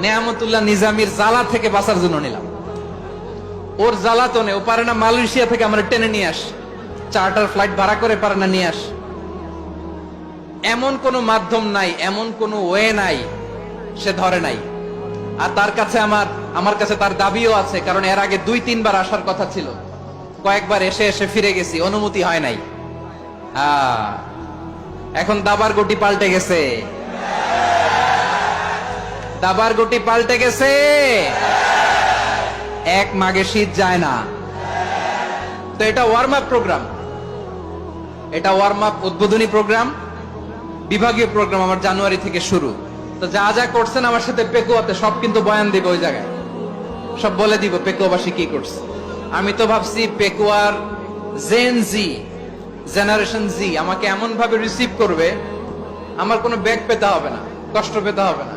নেয়ামতুল্লাহ নিজামির জ্বালা থেকে বাঁচার জন্য নিলাম। ওর জ্বালাতনে ও পারে না মালয়েশিয়া থেকে আমরা টেনে নিয়ে আস। চার্টার ফ্লাইট ভাড়া করে পারে না নিয়ে আস। এমন কোনো মাধ্যম নাই এমন কোনো ওয়ে নাই সে ধরে নাই। আর তার কাছে আমার আমার কাছে তার দাবিও আছে কারণ এর আগে দুই তিনবার আসার কথা ছিল। কয়েকবার এসে এসে ফিরে গেছি অনুমতি হয় নাই। আহ, এখন দাবার গুটি পাল্টে গেছে। দাবার গুটি পাল্টে গেছে। এক মাগে শীত যায় না। তো এটা ওয়ার্ম আপ প্রোগ্রাম এটা ওয়ার্ম আপ উদ্বোধনী প্রোগ্রাম বিভাগীয় প্রোগ্রাম আমার জানুয়ারি থেকে শুরু। তো যা যা করছেন আমার সাথে পেকুয়াতে সব কিন্তু বয়ান দিব ওই জায়গায়। সব বলে দিব পেকুয়াবাসী কি করছে। আমি তো ভাবছি পেকুয়ার জেন জি জেনারেশন জি আমাকে এমন ভাবে রিসিভ করবে, আমার কোনো ব্যাগ পেতে হবে না, কষ্ট পেতে হবে না।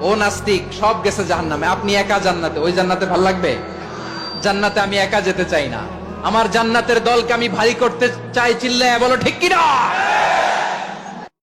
ও নাস্তিক, সব গেছে জাহান নামে আপনি একা জান্নাতে, ওই জান্নাতে ভালো লাগবে? জান্নাতে আমি একা যেতে চাই না। আমার জান্নাতের দলকে আমি ভারী করতে চাই চিল্লায় বলো, ঠিক কিনা?